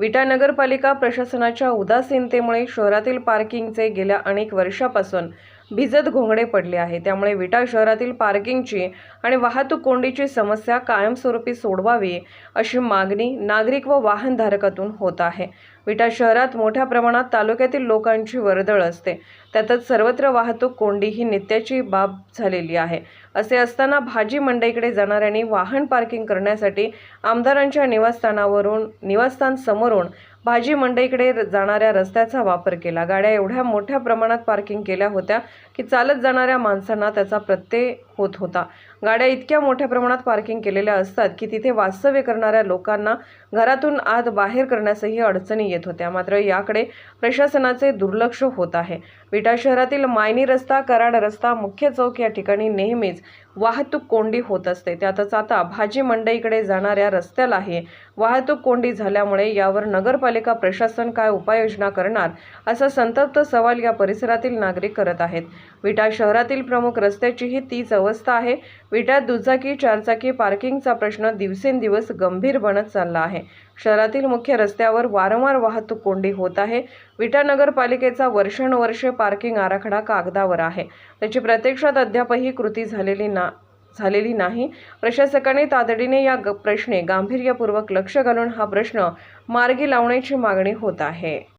विटा नगरपालिका प्रशासनाच्या उदासीनतेमुळे शहरातील पार्किंगचे गेल्या अनेक वर्षापासून भिजत घोंगडे पडले आहे त्यामुळे विटा शहरातील पार्किंगची आणि वाहतूक कोंडीची समस्या कायमस्वरूपी सोडवावी अशी मागणी नागरिक व वाहनधारकातून होत आहे. विटा शहरात मोठ्या प्रमाणात तालुक्यातील लोकांची वर्दळ असते. त्यातच सर्वत्र वाहतूक कोंडी ही नित्याची बाब झालेली आहे. असे असताना भाजी मंडईकडे जाणाऱ्यांनी वाहन पार्किंग करण्यासाठी आमदारांच्या निवासस्थानावरून निवासस्थान समोरून भाजी मंडईकडे र- जाणाऱ्या रस्त्याचा वापर केला. गाड्या एवढ्या मोठ्या प्रमाणात पार्किंग केल्या होत्या की चालत जाणाऱ्या माणसांना त्याचा प्रत्यय होत होता. गाड्या इतक्या मोठ्या प्रमाणात पार्किंग केलेल्या असतात की तिथे वास्तव्य करणाऱ्या लोकांना घरातून आत बाहेर करण्यासही अडचणी येत होत्या. मात्र याकडे प्रशासनाचे दुर्लक्ष होत आहे. विटा शहरातील मायनी रस्ता कराड रस्ता मुख्य चौक या ठिकाणी नेहमीच वाहतूक कोंडी होत असते. त्यातच आता भाजी मंडईकडे जाणाऱ्या रस्त्यालाही वाहतूक कोंडी झाल्यामुळे यावर नगरपालिका प्रशासन काय उपाययोजना करणार असा संतप्त सवाल या परिसरातील नागरिक करत आहेत. विटा शहरातील प्रमुख रस्त्याचीही तीच अवस्था आहे. विट्यात दुचाकी चारचाकी पार्किंगचा प्रश्न दिवसेंदिवस गंभीर बनत चालला आहे. शहरातील मुख्य रस्त्यावर वारंवार वाहतूक कोंडी होत आहे. विटा नगरपालिकेचा वर्षानुवर्षे पार्किंग आराखडा कागदावर आहे. त्याची प्रत्यक्षात अद्यापही कृती झालेली ना झालेली नाही. प्रशासकाने तातडीने या ग प्रश्ने गांभीर्यपूर्वक लक्ष घालून हा प्रश्न मार्गी लावण्याची मागणी होत आहे.